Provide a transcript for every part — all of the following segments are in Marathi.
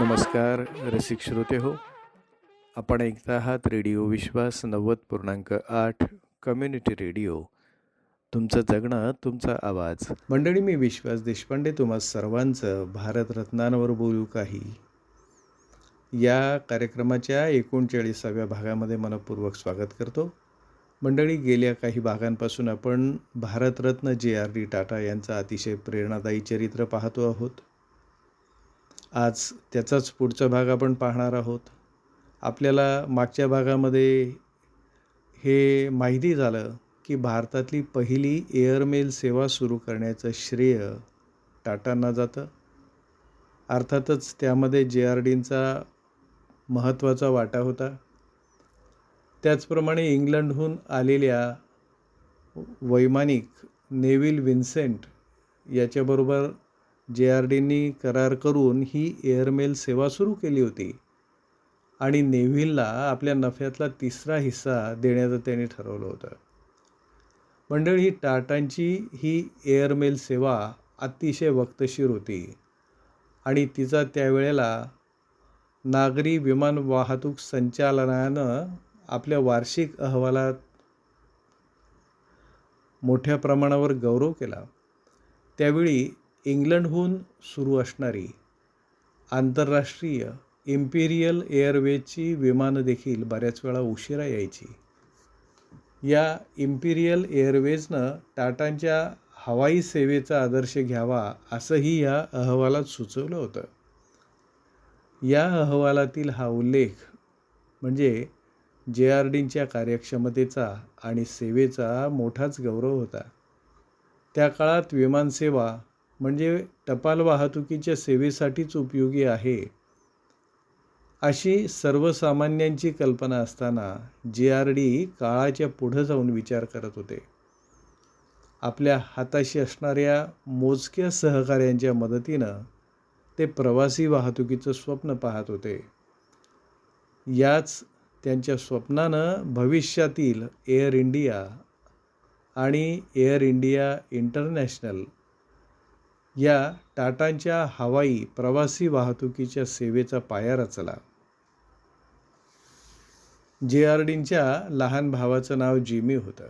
नमस्कार रसिक श्रोते हो. आपण ऐकता आहात रेडिओ विश्वास नव्वद पूर्णांक आठ कम्युनिटी रेडिओ. तुमचं जगणं तुमचा आवाज. मंडळी मी विश्वास देशपांडे तुम्हा सर्वांचं भारतरत्नांवर बोलू काही. या कार्यक्रमाच्या एकोणचाळीसाव्या भागामध्ये मनपूर्वक स्वागत करतो. मंडळी गेल्या काही भागांपासून आपण भारतरत्न जे आर डी टाटा यांचं अतिशय प्रेरणादायी चरित्र पाहतो आहोत. आज त्याचाच पुढचा भाग आपण पाहणार आहोत. आपल्याला मागच्या भागामध्ये हे माहिती झालं की भारतातली पहिली एअरमेल सेवा सुरू करण्याचं श्रेय टाटांना जातं. अर्थातच त्यामध्ये जे आर डींचा महत्त्वाचा वाटा होता. त्याचप्रमाणे इंग्लंडहून आलेल्या वैमानिक नेव्हिल विन्सेंट याच्याबरोबर जे आर डींनी करार करून ही एअरमेल सेवा सुरू केली होती. आणि नेव्हिलला आपल्या नफ्यातला तिसरा हिस्सा देण्याचं त्यांनी ठरवलं होतं. मंडळी ही टाटांची ही एअरमेल सेवा अतिशय वक्तशीर होती. आणि तिचा त्यावेळेला नागरी विमान वाहतूक संचालनानं आपल्या वार्षिक अहवालात मोठ्या प्रमाणावर गौरव केला. त्यावेळी इंग्लंडहून सुरू असणारी आंतरराष्ट्रीय इम्पिरियल एअरवेजची विमानं देखील बऱ्याच वेळा उशिरा यायची. या इम्पिरियल एअरवेजनं टाटांच्या हवाई सेवेचा आदर्श घ्यावा असंही या अहवालात सुचवलं होतं. या अहवालातील हा उल्लेख म्हणजे जे आर डींच्या कार्यक्षमतेचा आणि सेवेचा मोठाच गौरव होता. त्या काळात विमानसेवा म्हणजे टपाल वाहतुकीच्या सेवेसाठीच उपयोगी आहे अशी सर्वसामान्यांची कल्पना असताना जे आर डी काळाच्या पुढं जाऊन विचार करत होते. आपल्या हाताशी असणाऱ्या मोजक्या सहकाऱ्यांच्या मदतीनं ते प्रवासी वाहतुकीचं स्वप्न पाहत होते. याच त्यांच्या स्वप्नानं भविष्यातील एअर इंडिया आणि एअर इंडिया इंटरनॅशनल या टाटांच्या हवाई प्रवासी वाहतुकीच्या सेवेचा पाया रचला. जे आर डींच्या लहान भावाचं नाव जिमी होतं.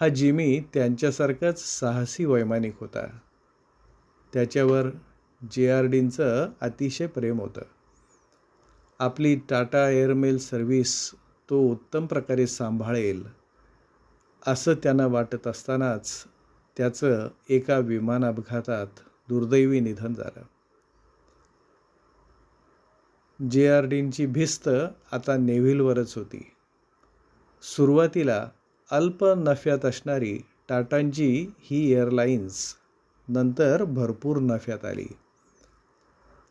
हा जिमी त्यांच्यासारखाच साहसी वैमानिक होता. त्याच्यावर जे आर डींचं अतिशय प्रेम होतं. आपली टाटा एअरमेल सर्व्हिस तो उत्तम प्रकारे सांभाळेल असं त्यांना वाटत असतानाच त्याचं एका विमान अपघातात दुर्दैवी निधन झालं. जे आर डींची भिस्त आता नेव्हिलवरच होती. सुरुवातीला अल्प नफ्यात असणारी टाटांची ही एअरलाइन्स नंतर भरपूर नफ्यात आली.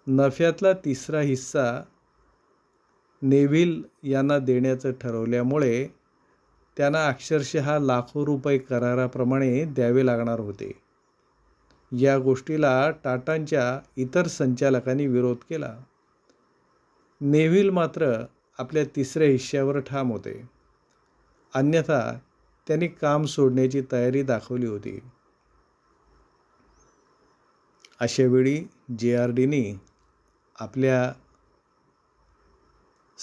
नफ्यातला तिसरा हिस्सा नेव्हिल यांना देण्याचं ठरवल्यामुळे त्यांना अक्षरशः लाखो रुपये कराराप्रमाणे द्यावे लागणार होते. या गोष्टीला टाटांच्या इतर संचालकांनी विरोध केला. नेव्हिल मात्र आपल्या तिसऱ्या हिश्श्यावर ठाम होते. अन्यथा त्यांनी काम सोडण्याची तयारी दाखवली होती. अशावेळी जे आर डीनी आपल्या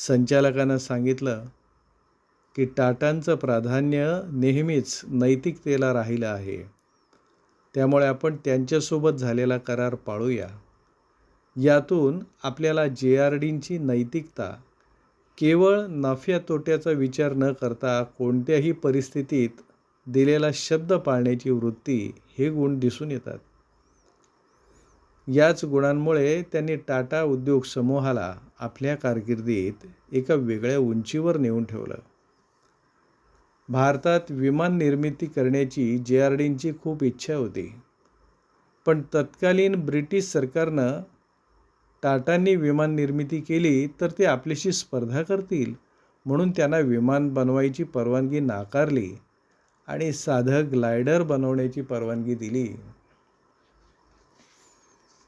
संचालकांना सांगितलं की टाटांचं प्राधान्य नेहमीच नैतिकतेला राहिलं आहे. त्यामुळे आपण त्यांच्यासोबत झालेला करार पाळूया. यातून आपल्याला जे आर डींची नैतिकता केवळ नफ्या तोट्याचा विचार न करता कोणत्याही परिस्थितीत दिलेला शब्द पाळण्याची वृत्ती हे गुण दिसून येतात. याच गुणांमुळे त्यांनी टाटा उद्योग समूहाला आपल्या कारकिर्दीत एका वेगळ्या उंचीवर नेऊन ठेवलं. भारतात विमान निर्मिती करण्याची जे आर डींची खूप इच्छा होती. पण तत्कालीन ब्रिटिश सरकारनं टाटांनी विमान निर्मिती केली तर ते आपल्याशी स्पर्धा करतील म्हणून त्यांना विमान बनवायची परवानगी नाकारली आणि साधं ग्लायडर बनवण्याची परवानगी दिली.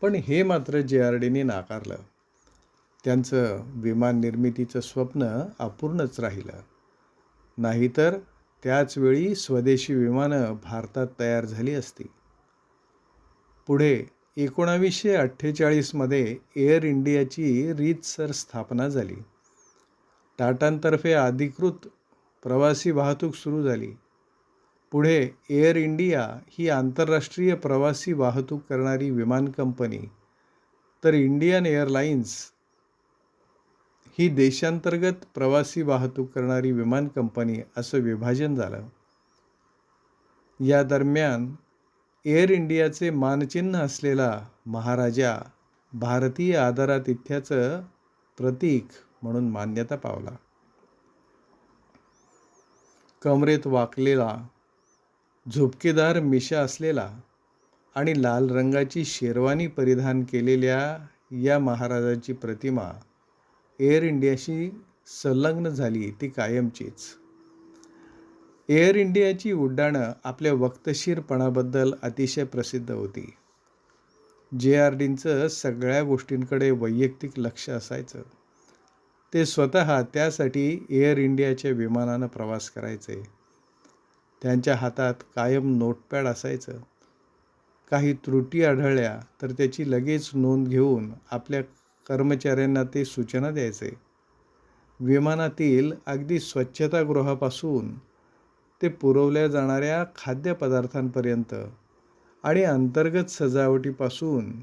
पण हे मात्र जे आर डीने नाकारलं. त्यांचं विमान निर्मितीचं स्वप्न अपूर्णच राहिलं. नाहीतर त्याचवेळी स्वदेशी विमानं भारतात तयार झाली असती. पुढे एकोणावीसशे अठ्ठेचाळीसमध्ये एअर इंडियाची रीतसर स्थापना झाली. टाटांतर्फे अधिकृत प्रवासी वाहतूक सुरू झाली. पुढे एअर इंडिया ही आंतरराष्ट्रीय प्रवासी वाहतूक करणारी विमान कंपनी. तर इंडियन एअरलाइन्स ही देशांतर्गत प्रवासी वाहतूक करणारी विमान कंपनी असं विभाजन झालं. या दरम्यान एअर इंडियाचे मानचिन्ह असलेला महाराजा भारतीय आदरातिथ्याचं प्रतीक म्हणून मान्यता पावला. कमरेत वाकलेला झुपकेदार मिशा असलेला आणि लाल रंगाची शेरवानी परिधान केलेल्या या महाराजाची प्रतिमा एअर इंडियाशी संलग्न झाली ती कायमचीच. एअर इंडियाची उड्डाणं आपल्या वक्तशीरपणाबद्दल अतिशय प्रसिद्ध होती. जे आर डींचं सगळ्या गोष्टींकडे वैयक्तिक लक्ष असायचं. ते स्वतः त्यासाठी एअर इंडियाच्या विमानानं प्रवास करायचे. त्यांच्या हातात कायम नोटपॅड असायचं. काही त्रुटी आढळल्या तर त्याची लगेच नोंद घेऊन आपल्या कर्मचाऱ्यांना ते सूचना द्यायचे. विमानातील अगदी स्वच्छतागृहापासून ते पुरवल्या जाणाऱ्या खाद्यपदार्थांपर्यंत आणि अंतर्गत सजावटीपासून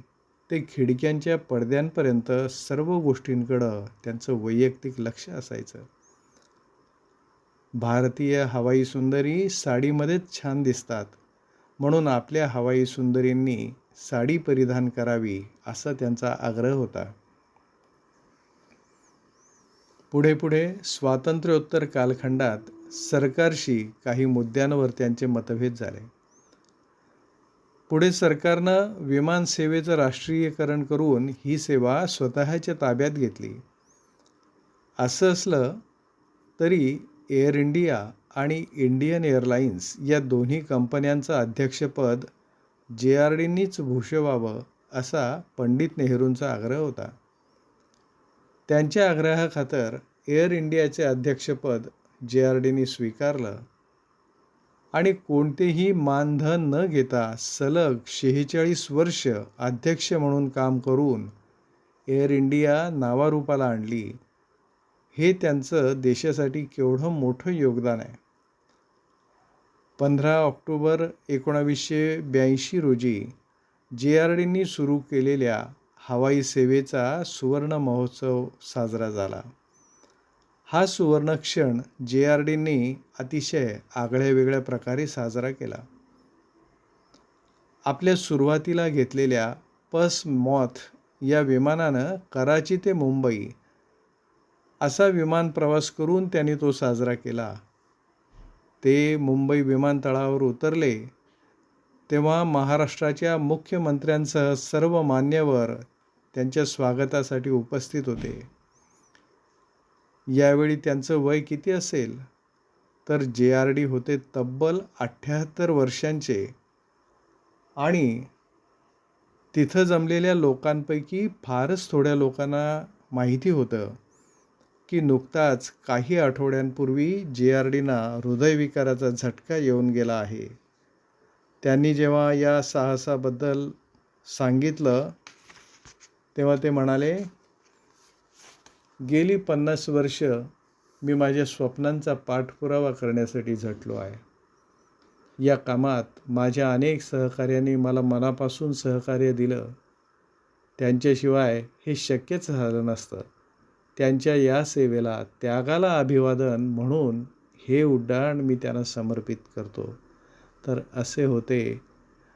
ते खिडक्यांच्या पडद्यांपर्यंत सर्व गोष्टींकडं त्यांचं वैयक्तिक लक्ष असायचं. भारतीय हवाई सुंदरी साडीमध्येच छान दिसतात. म्हणून आपल्या हवाई सुंदरींनी साडी परिधान करावी असा त्यांचा आग्रह होता. पुढे पुढे स्वातंत्र्योत्तर कालखंडात सरकारशी काही मुद्द्यांवर त्यांचे मतभेद झाले. पुढे सरकारनं विमानसेवेचं राष्ट्रीयकरण करून ही सेवा स्वतःच्या ताब्यात घेतली. असं असलं तरी एअर इंडिया आणि इंडियन एअरलाइन्स या दोन्ही कंपन्यांचं अध्यक्षपद जे आर डींनीच भूषवावं असा पंडित नेहरूंचा आग्रह होता. त्यांच्या आग्रहाखातर एअर इंडियाचे अध्यक्षपद जे आर डीने स्वीकारलं. आणि कोणतेही मानधन न घेता सलग शेहेचाळीस वर्ष अध्यक्ष म्हणून काम करून एअर इंडिया नावारूपाला आणली. हे त्यांचं देशासाठी केवढं मोठं योगदान आहे. पंधरा ऑक्टोबर एकोणावीसशे ब्याऐंशी रोजी जे आर डींनी सुरू केलेल्या हवाई सेवेचा सुवर्ण महोत्सव साजरा झाला. हा सुवर्ण क्षण जे आर डींनी अतिशय आगळ्या वेगळ्या प्रकारे साजरा केला. आपल्या सुरुवातीला घेतलेल्या पस मॉथ या विमानानं कराची ते मुंबई असा विमान प्रवास करून त्यांनी तो साजरा केला. ते मुंबई विमानतळावर उतरले तेव्हा महाराष्ट्राच्या मुख्यमंत्र्यांसह सर्व मान्यवर त्यांच्या स्वागतासाठी उपस्थित होते. यावेळी त्यांचं वय किती असेल? तर जे आर डी होते तब्बल अठ्ठ्याहत्तर वर्षांचे. आणि तिथं जमलेल्या लोकांपैकी फारच थोड्या लोकांना माहिती होतं की नुकताच काही आठवड्यांपूर्वी जे आर डीना हृदयविकाराचा झटका येऊन गेला आहे. त्यांनी जेव्हा या साहसाबद्दल सांगितलं तेव्हा ते म्हणाले गेली पन्नास वर्ष मी माझ्या स्वप्नांचा पाठपुरावा करण्यासाठी झटलो आहे. या कामात माझ्या अनेक सहकार्यांनी मला मनापासून सहकार्य दिलं. त्यांच्याशिवाय हे शक्यच झालं नसतं. त्यांच्या या सेवेला त्यागाला अभिवादन म्हणून हे उड्डाण मी त्यांना समर्पित करतो. तर असे होते.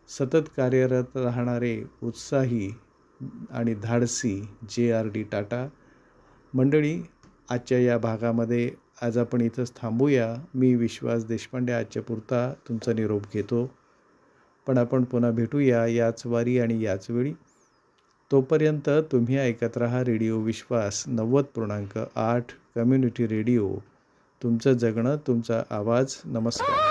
सतत कार्यरत राहणारे उत्साही आणि धाडसी जे आर डी टाटा. मंडळी आजच्या या भागामध्ये आज आपण इथंच थांबूया. मी विश्वास देशपांडे आजच्या पुरता तुमचा निरोप घेतो. पण आपण पुन्हा भेटूया याच वारी आणि याच वेळी. तोपर्यंत तुम्ही ऐकत राहा रेडिओ विश्वास नव्वद पूर्णांक आठ कम्युनिटी रेडिओ. तुमचं जगणं तुमचा आवाज. नमस्कार.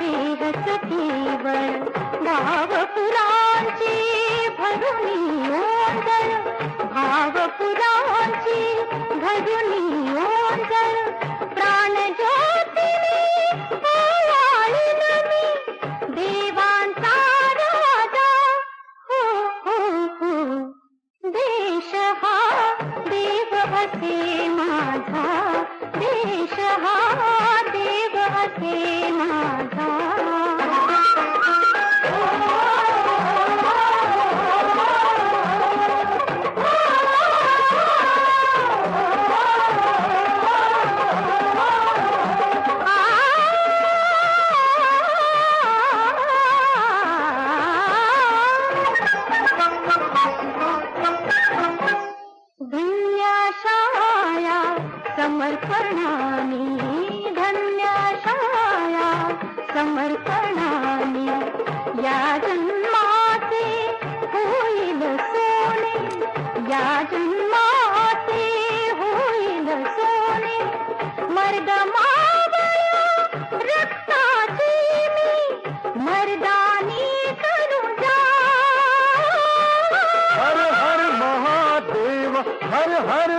देव सतीवर भाव पुरांची भरुणी ओंदर भाव भरुणी ओंदर प्राण ज्योतिनी या जन्माते होईल सोने. मर्द मर्दानी हर हर महादेव हर हर